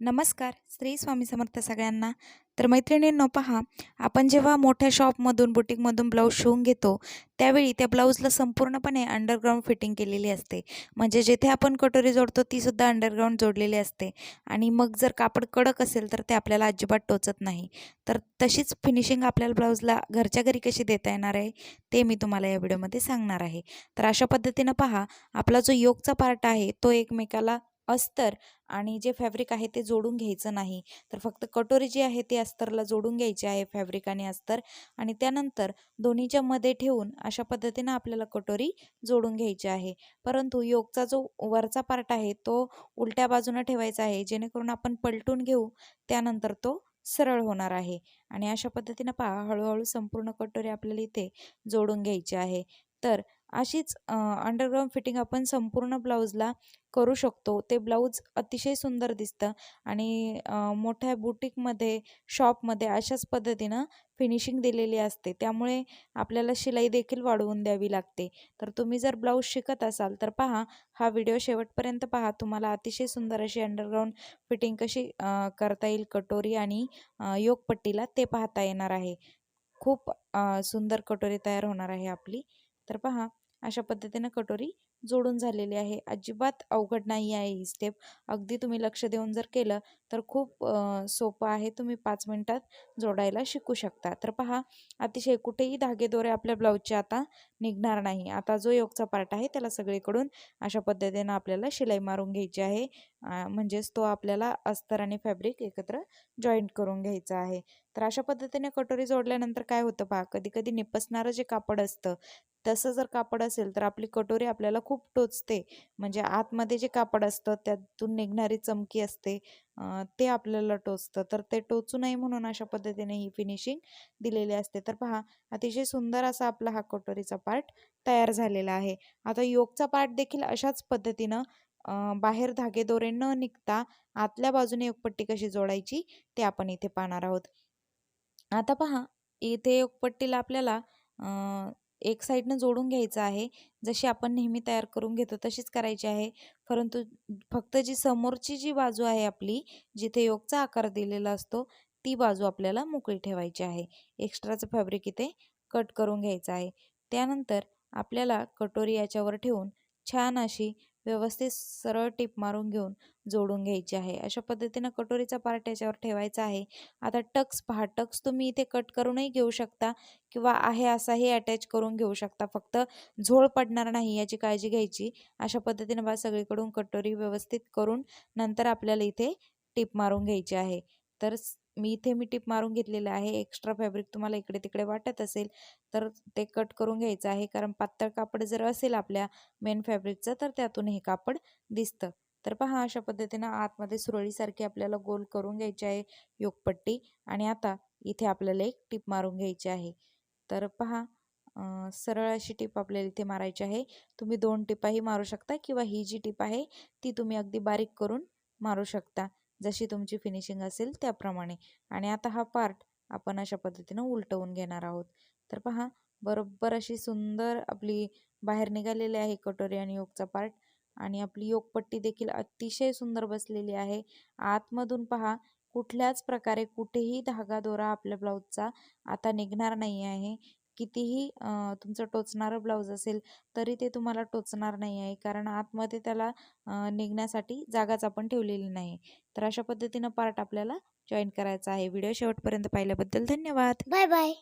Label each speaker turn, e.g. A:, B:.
A: नमस्कार श्री स्वामी समर्थ सगळ्यांना. तर मैत्रिणींनो पहा आपण जेव्हा मोठ्या शॉपमधून बुटीकमधून ब्लाऊज शिवून घेतो त्यावेळी त्या ब्लाऊजला संपूर्णपणे अंडरग्राऊंड फिटिंग केलेली असते. म्हणजे जिथे आपण कटोरी जोडतो तीसुद्धा अंडरग्राऊंड जोडलेली असते. आणि मग जर कापड कडक असेल तर ते आपल्याला अजिबात टोचत नाही. तर तशीच फिनिशिंग आपल्याला ब्लाऊजला घरच्या घरी कशी देता येणार आहे ते मी तुम्हाला या व्हिडिओमध्ये सांगणार आहे. तर अशा पद्धतीनं पहा आपला जो योगचा पार्ट आहे तो एकमेकाला अस्तर आणि जे फॅब्रिक आहे ते जोडून घ्यायचं नाही. तर फक्त कटोरी जी आहे ती अस्तरला जोडून घ्यायची आहे फॅब्रिक आणि अस्तर आणि त्यानंतर दोन्हीच्या मध्ये ठेवून अशा पद्धतीनं आपल्याला कटोरी जोडून घ्यायची आहे. परंतु योगचा जो वरचा पार्ट आहे तो उलट्या बाजूनं ठेवायचा आहे जेणेकरून आपण पलटून घेऊ त्यानंतर तो सरळ होणार आहे. आणि अशा पद्धतीनं पहा हळूहळू संपूर्ण कटोरी आपल्याला इथे जोडून घ्यायची आहे. तर अशीच अंडरग्राऊंड फिटिंग आपण संपूर्ण ब्लाऊजला करू शकतो. ते ब्लाऊज अतिशय सुंदर दिसतं आणि मोठ्या बुटीकमध्ये शॉपमध्ये अशाच पद्धतीनं फिनिशिंग दिलेली असते. त्यामुळे आपल्याला शिलाई देखील वाढवून द्यावी लागते. तर तुम्ही जर ब्लाऊज शिकत असाल तर पहा हा व्हिडिओ शेवटपर्यंत पहा. तुम्हाला अतिशय सुंदर अशी अंडरग्राऊंड फिटिंग कशी करता येईल कटोरी आणि योगपट्टीला ते पाहता येणार आहे. खूप सुंदर कटोरी तयार होणार आहे आपली. तर पहा अशा पद्धतीनं कटोरी जोडून झालेली आहे. अजिबात अवघड नाही आहे ही स्टेप अगदी तुम्ही लक्ष देऊन जर केलं तर खूप सोपं आहे तुम्ही पाच मिनटात जोडायला शिकू शकता. तर पहा अतिशय कुठेही धागेदोरे आपल्या ब्लाऊजचे आता निघणार नाही. आता जो योगचा पार्ट आहे त्याला सगळीकडून अशा पद्धतीनं आपल्याला शिलाई मारून घ्यायची आहे. म्हणजेच तो आपल्याला अस्तर आणि फॅब्रिक एकत्र जॉईंट करून घ्यायचा आहे. तर अशा पद्धतीने कटोरी जोडल्यानंतर काय होतं पहा कधी कधी निपसणारं जे कापड असतं तसं जर कापड असेल तर आपली कटोरी आपल्याला खूप टोचते. म्हणजे आतमध्ये जे कापड असतं त्यातून निघणारी चमकी असते. ते आपल्याला टोचतं. तर ते टोचू नये म्हणून अशा पद्धतीने ही फिनिशिंग दिलेली असते. तर पहा अतिशय सुंदर असा आपला हा कटोरीचा पार्ट तयार झालेला आहे. आता योगचा पार्ट देखील अशाच पद्धतीनं बाहेर धागे दोरे न निघता आतल्या बाजूने योगपट्टी कशी जोडायची ते आपण इथे पाहणार आहोत. आता पहा इथे योगपट्टीला आपल्याला एक साईडनं जोडून घ्यायचं आहे. जशी आपण नेहमी तयार करून घेतो तशीच करायची आहे. परंतु फक्त जी समोरची जी बाजू आहे आपली जिथे योगचा आकार दिलेला असतो ती बाजू आपल्याला मोकळी ठेवायची आहे. एक्स्ट्राचं फॅब्रिक इथे कट करून घ्यायचं आहे. त्यानंतर आपल्याला कटोरी याच्यावर ठेवून छान अशी व्यवस्थित सरळ टीप मारून घेऊन जोडून घ्यायची आहे. अशा पद्धतीनं कटोरीचा पार्ट याच्यावर ठेवायचा आहे. आता टक्स पहा टक्स तुम्ही इथे कट करूनही घेऊ शकता किंवा आहे असाही अटॅच करून घेऊ शकता. फक्त झोळ पडणार नाही याची काळजी घ्यायची. अशा पद्धतीनं बा सगळीकडून कटोरी व्यवस्थित करून नंतर आपल्याला इथे टीप मारून घ्यायची आहे. तर मी इथे मी टिप मारून घेतलेलं आहे. एक्स्ट्रा फॅब्रिक तुम्हाला इकडे तिकडे वाटत असेल तर ते कट करून घ्यायचं आहे. कारण पातळ कापड जर असेल आपल्या मेन फॅब्रिकचं तर त्यातून हे कापड दिसतं. तर पहा अशा पद्धतीनं आतमध्ये सुरळीसारखी आपल्याला गोल करून घ्यायची आहे योगपट्टी. आणि आता इथे आपल्याला एक टीप मारून घ्यायची आहे. तर पहा सरळ अशी टीप आपल्याला इथे मारायची आहे. तुम्ही दोन टिपाही मारू शकता किंवा ही जी टीप आहे ती तुम्ही अगदी बारीक करून मारू शकता. जशी तुमची फिनिशिंग असेल त्याप्रमाणे. आणि आता हा पार्ट आपण अशा पद्धतीनं उलटवून घेणार आहोत. तर पहा बरोबर अशी सुंदर आपली बाहेर निघालेली आहे कटोरी आणि योगचा पार्ट आणि आपली योगपट्टी देखील अतिशय सुंदर बसलेली आहे. आतमधून पहा कुठल्याच प्रकारे कुठेही धागा दोरा आपल्या ब्लाऊजचा आता निघणार नाही आहे कितीही तुमचं टोचणारं ब्लाऊज असेल तरी ते तुम्हाला टोचणार नाही आहे कारण आतमध्ये त्याला निघण्यासाठी जागाच आपण ठेवलेली नाही. तर अशा पद्धतीनं पार्ट आपल्याला जॉईन करायचा आहे. व्हिडिओ शेवटपर्यंत पाहिल्याबद्दल धन्यवाद.
B: Bye bye